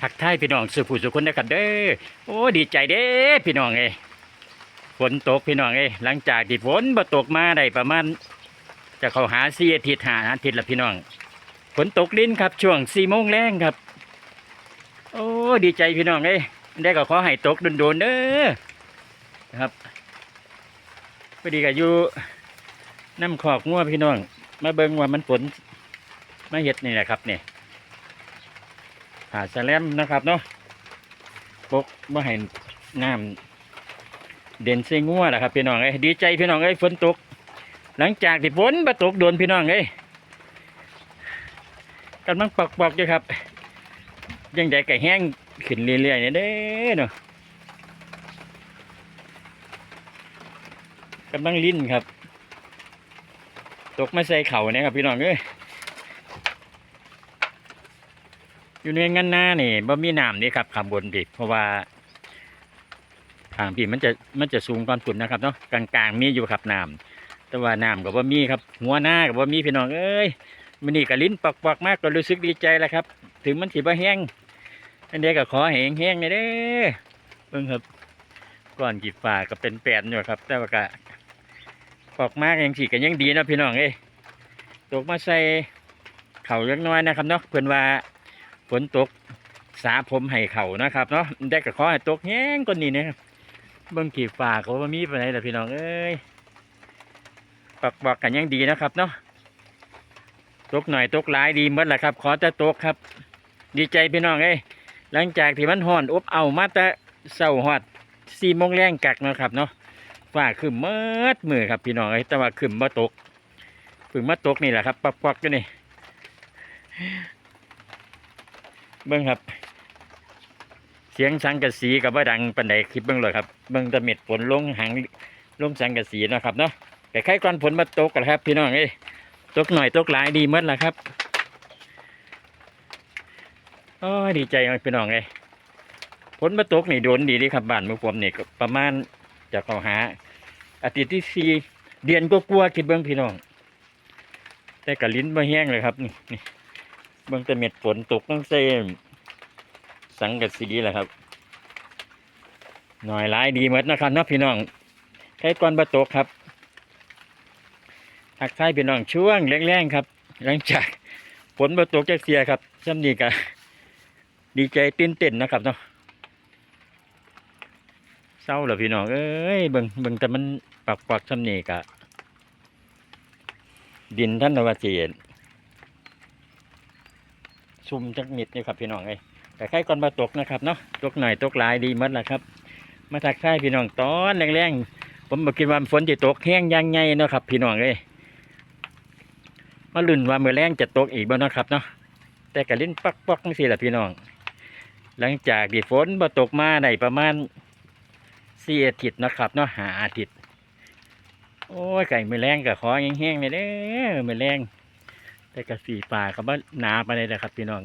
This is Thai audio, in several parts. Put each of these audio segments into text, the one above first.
ทักทายพี่น้องสุผู้สุคนนะครับเด้อโอ้ดีใจเด้พี่น้องเอ้ฝนตกพี่น้องเอ้หลังจากที่ฝนบ่ตกมาได้ประมาณจะเข้าหาสี่อาทิตย์หาอาทิตย์ละพี่น้องฝนตกลิ้นครับ ช่วงสี่โมงแรงครับ โอ้ดีใจพี่น้องเอ้ได้ก็ขอให้ตกโดนๆเด้อนะครับพอดีกับอยู่น้ำขอกงัวพี่น้อง มาเบิ่งว่ามันฝนมาเห็ดนี่แหละครับเนี่ย หาแสลมนะครับเนาะปกมาให้น้ำเด่นใส่งัวแหละครับพี่น้องเอ้ดีใจพี่น้องเอ้ฝนตก หลังจากที่ฝนมาตกโดนพี่น้องเอ้กำลังปอกๆอยู่ครับ ยังใหญ่ไก่แห้งขึ้นเรื่อยๆเนี่ยเด้เนาะกำลังลิ้นครับ ตกมาใส่เข่าเนี่ยครับพี่น้องเอ้ย อยู่ในงานหน้านี่บ่มีน้ำนี่ครับข้างบนดิเพราะว่าทางพี่มันจะมันจะสูงกว่าฝุ่นนะครับเนาะกลางๆมีอยู่ครับน้ำแต่ว่าน้ำกับว่ามีครับ หัวหน้ากับว่ามีพี่น้องเอ้ยมันนี่กับลิ้นปอกๆมากก็รู้สึกดีใจแล้วครับ ถึงมันสิบ่แห้งอันเดียก็ขอแห้งแห้งๆหน่อยเด้อเบิ่งครับก่อนกีฟ้าก็เป็นแปดอยู่ครับ แต่ว่าก็ปอกมากยังสิก็ยังดีนะพี่น้องเอ้ยตกมาใส่เข่าเล็กน้อยนะครับเนาะเพื่อนว่า ฝนตกสาผมให้เข่านะครับเนาะได้ก็ขอให้ตกแห้งกว่านี้นะครับเบิ่งกีฟ้าก็ว่ามีไปไหนล่ะพี่น้องเอ้ยปอกบอกกันยังดีนะครับเนาะตกหน่อยตกหลายดีหมดแหละครับ ขอแต่ตกครับ ดีใจพี่น้องเอ้ยหลังจากที่มันห่อนอบเอามาแต่เศร้าหอดสี่โมงแรงกักนะครับเนาะฝ้าขึ้นเมิดมือครับพี่น้องเอ้ยแต่ว่าขึ้นมาตกพึ่งมาตกนี่แหละครับปักปักกันนี่ เบิ้งครับ เสียงสังกะสีกับว่าดังปันใดคลิปเบิ้งเลยครับเบิ้งตะเม็ดฝนลงหางลงสังกะสีนะครับเนาะแต่ใครก่อนฝนมาตกกันครับ พี่น้องเอ้ตกหน่อยตกหลายดีหมดแหละครับโอ้ดีใจพี่น้องเลยฝนมาตกนี่โดนดีดีครับบ้านมือผมนี่ก็ประมาณจะเข้าหาอาทิตย์ที่สี่เดือนก็กลัวๆคิดเบื้องพี่น้อง แต่กะลิ้นมาแห้งเลยครับนี่ เบื้องแต่เม็ดฝนตกตั้งเส้นสังกะสีแหละครับ หน่อยหลายดีหมดนะครับเนาะพี่น้องใครก่อนมาตกครับทักทายพี่น้องช่วงแรงๆครับ หลังจากฝนมาตกจากเสียครับจำนี้กะดีใจตื่นเต้นนะครับเนาะเศร้าเหรอพี่น้องเอ้ยเบิ่งเบิ่งแต่มันปักปักๆซ้ำนี่กะดินท่านนวเจียน ซุ่มจักมิดนี่ครับพี่น้องเอ้ยแต่ใครก่อนมาตกนะครับเนาะตกหน่อยตกหลายดีมัดละครับ มาทักทายพี่น้องตอนแรงๆผมบอกคิดว่าฝนจะตกแห้งยังไงเนาะครับ พี่น้องเอ้ยมาลุ่นว่าเมื่อแรงจะตกอีกบ่เนะครับเนาะแต่กระลิ้นปักปักนี่สิแหละพี่น้อง หลังจากที่ฝนมาตกมาได้ประมาณสี่อาทิตย์นะครับเนาะหาอาทิตย์โอ้ยไก่เมือแรงกับขอแห้งๆเลยเด้อมือแรง แต่กระสีป่ากับว่าหนาไปเลยนะครับ พี่น้อง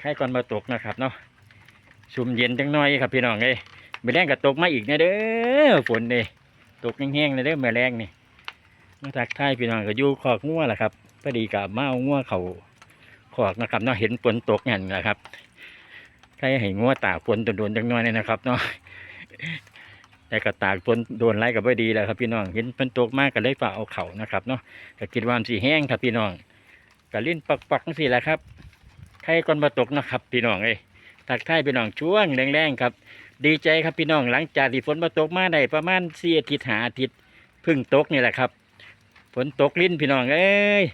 ไข่ก่อนมาตกนะครับเนาะชุ่มเย็นจังน้อยครับพี่น้องเอ้ยมือแรงก็ตกมาอีกนะเด้อฝนเลยตกแห้งๆเลยเด้อมือแรงนี่มาทักทายพี่น้องก็อยู่ขอกงัวแหละครับพอดีกับมาเอางัวเขาขอกนะครับเนาะเห็นฝนตกอย่างนี้นะครับใครให้งัวตาฝนโดนๆจังน้อยเนี่ยนะครับเนาะ แต่ก็ตากฝนโดนไล่กับไม่ดีแล้วครับพี่น้องเห็นฝนตกมากก็เลยฝ่าเอาเข่านะครับเนาะก็คิดว่ามันสีแห้งครับพี่น้องก็ลิ้นปักๆสิแหละครับใครก่อนมาตกนะครับ พี่น้องเอ้ยทักทายพี่น้องช่วงแรงๆครับ ดีใจครับพี่น้องหลังจากที่ฝนมาตกมาได้ประมาณสี่อาทิตย์หาอาทิตย์พึ่งตกนี่แหละครับฝนตกลิ้นพี่น้องเอ้ย